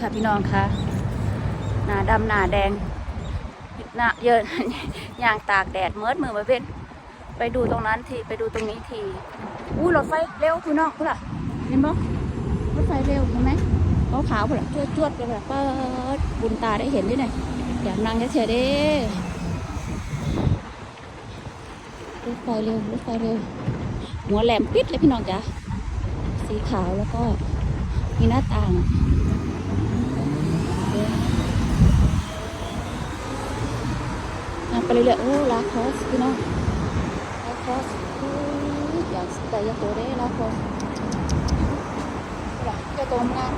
ค่ะพี่น้องคะหน้าดำหน้าแดงหน้าเยอะยางตากแดดเมิดมือมาเป็นไปดูตรงนั้นทีไปดูตรงนี้ทีอู้รถไฟเร็วพี่น้องพุ่นล่ะเห็นบ่รถไฟเร็วเห็นไหมขาวขาวๆพุ่นล่ะจวดจวดๆไปพุ่นเปิดบุญตาได้เห็นด้วยเนี่ยอยานั่งเฉยๆเด้รถไฟเร็วรถไฟเร็ว หัวแหลมปิดเลยพี่น้องจ้ะสีขาวแล้วก็มีหน้าต่างอะ ไปเรื่อยๆโอ้ลาคอสพี่น้องลาคอสอู้อยากแต่อยากตัวได้ลาคอสหลังจะตัวงาม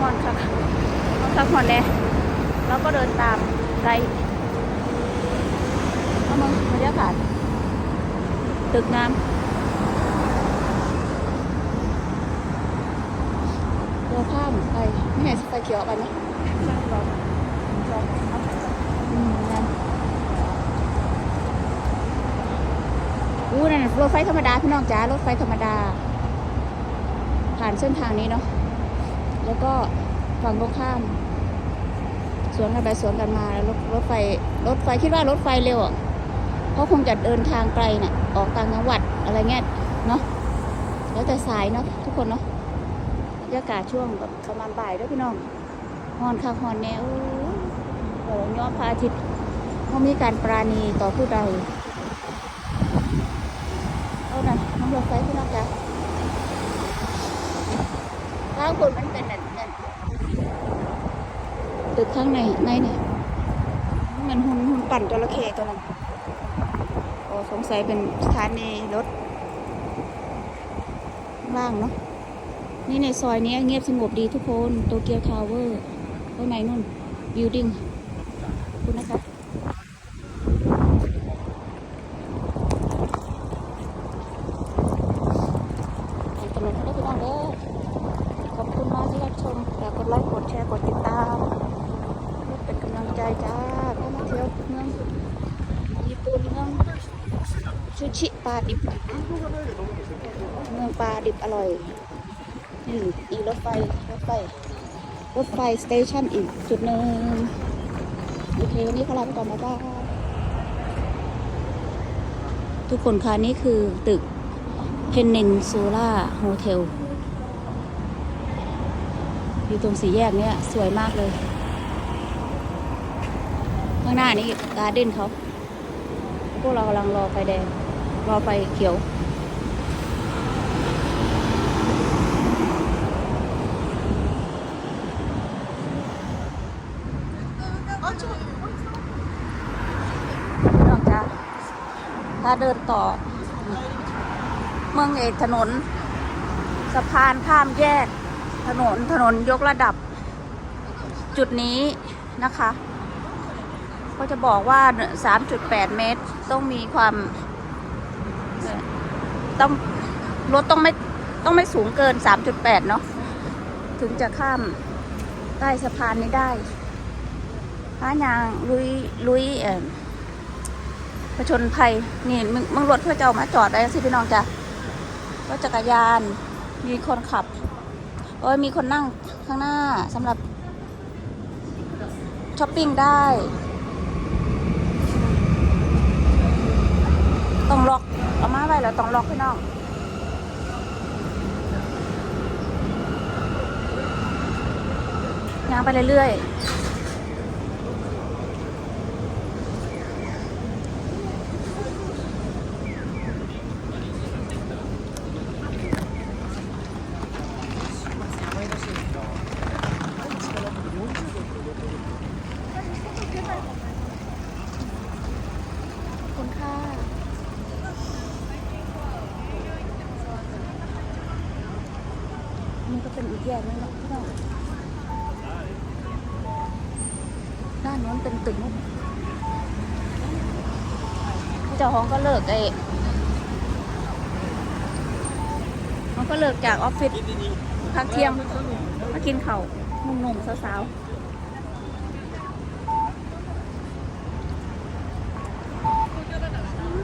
มอนค่ะมอนค่ะมอนแน่แล้วก็เดินตามไรเอามึงบรรยากาศตึกน้ำ ตัวข้ามไปไม่ไหนไฟเขียวไปนะอืมนั่นอู้นั่นรถไฟธรรมดาพี่น้องจ๋ารถไฟธรรมดา ผ่านเส้นทางนี้เนาะแล้วก็ฝั่งตรงข้ามสวนกันไปสวนกันมาแล้วรถรถไฟรถไฟคิดว่ารถไฟเร็วอะเพราะคงจะเดินทางไกลเนี่ยออกต่างจังหวัดอะไรเงี้ยเนาะแล้วแต่สายเนาะทุกคนเนาะ ยากาศช่วงแบบประมาณบ่ายด้วยพี่น้องฮอนค่ะฮอนแนวเดี๋ยวย้อมพระอาทิตย์เขามีการปราณีต่อผู้ใดเอาหน่ะน้องรถไฟพี่น้องจ้ะข้างบนมันเป็นนั่นนั่นตึกข้างในในเนี่ยมันหุ่นหุ่นปั่นจระเข้ตัวนั้นโอ้สงสัยเป็นสถานีรถล่างเนาะ นี่ในซอยนี้เงียบสงบดีทุกคนโตเกียวทาวเวอร์ข้างในนู่นบิวดิ้งคุณนะคะไปถนนได้พี่น้องเด้อขอบคุณมากที่รับชมฝากกดไลค์กดแชร์กดติดตามเป็นกำลังใจจ้าเข้ามาเที่ยวเมืองญี่ปุ่นเมืองซูชิปลาดิบเมืองปลาดิบอร่อย นี่อีรถไฟรถไฟรถไฟสเตชันอีกจุดหนึ่งโอเควันนี้ขอลาไปก่อนบ๊ายบายทุกคนคะนี่คือตึกเพนนินซูล่าโฮเทลอยู่ตรงสี่แยกเนี้ยสวยมากเลย ข้างหน้านี่การ์เด้นเขาพวกเรากำลังรอไฟแดง รอไฟเขียว นอกจาถ้าเดินต่อ เมืองเอกถนน สะพานข้ามแยก ถนนถนนยกระดับ จุดนี้นะคะก็จะบอกว่า 3.8 เมตร ต้องมีความ ต้องรถต้องไม่ต้องไม่สูงเกิน 3.8 เนาะ ถึงจะข้ามใต้สะพานนี้ได้ พระยางลุยลุยเอ่อประชนภัยนี่มึงมึงรถเพื่อจะเอามาจอดได้สิพี่น้องจ้ะรถจักรยานมีคนขับโอ้ยมีคนนั่งข้างหน้าสำหรับช้อปปิ้งได้ ต้องล็อกเอามาไว้แล้วต้องล็อกพี่น้องย่างไปเรื่อยๆ ขอบคุณค่ะ นี่ ก็เป็นอีกแยกนึงนะพี่น้องด้านโน้นเป็นตึกเจ้าของก็เลิกไอ้มันก็เลิกจากออฟฟิศพักเที่ยงมากินเข้าหนุ่มๆสาวๆ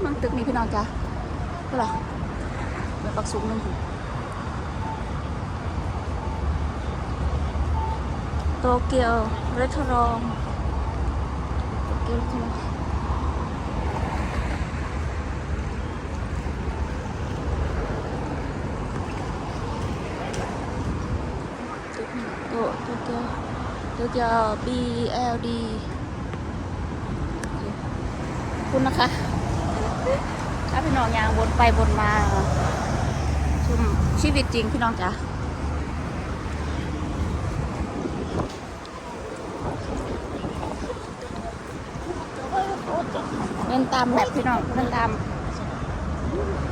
มืองตึกนี่พี่น้องจ้ะก็ล่ะเมืองปักสูงนึง โตเกียวเรสทรองโตเกียวเรทรองโตโตเกียวโตเกียว BLD คุณนะคะถ้าพี่น้องยางวนไปวนมาชมชีวิตจริงพี่น้องจ๋า เป็นตามแบบพี่น้องเป็นตาม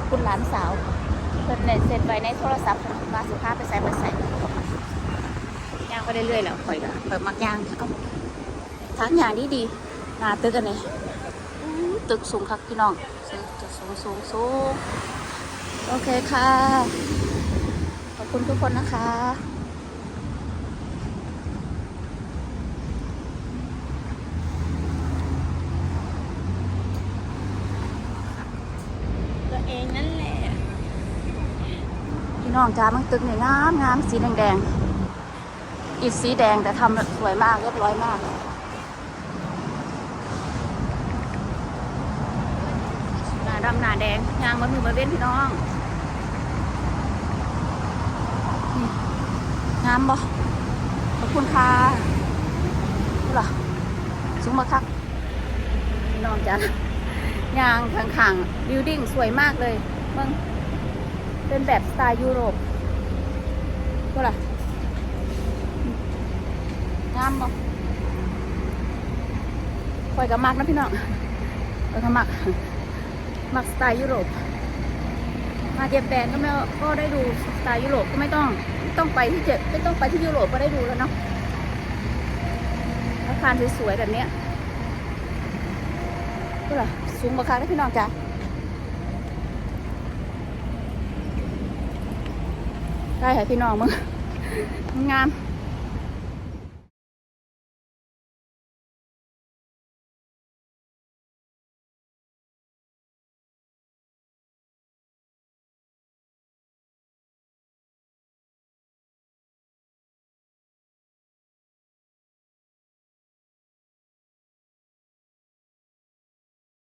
คุณหลานสาวเปิดเน็ตเสร็จไว้ในโทรศัพท์มาสุภาพไปใส่ไปใส่ย่างไปเรื่อยๆแล้วข่อยก็เปิดมักย่างเอาทางอย่างดีดีๆหนาตึกอันนี้ตึกสูงครับพี่น้องตึกสูงสูงสูงโอเคค่ะ ขอบคุณทุกคนนะคะ เองนั่นแหละพี่น้องจ้ามันตึกนี่งามงามสีแดงแดงๆอิฐสีแดงแต่ทำสวยมากเรียบร้อยมากหน้าดำหน้าแดงยางมันมือมาเว้นพี่น้องนี่งามบ่ขอบคุณค่ะนี่เหรอสูงมาคักพี่น้องจ้า ยางข้างๆบิวดิ้งสวยมากเลยมึงเป็นแบบสไตล์ยุโรปก็ล่ะงามบ่คอยกับมักนะพี่น้องคอยกับมักมักสไตล์ยุโรป มาเจแปนก็ไม่ก็ได้ดูสไตล์ยุโรปก็ไม่ต้องต้องไปที่เจไม่ต้องไปที่ยุโรปก็ได้ดูแล้วเนาะอาคารสวยๆแบบเนี้ย ก็ล่ะสูงราคานะพี่น้องจ้ะได้ค่ะพี่น้องมึงงาม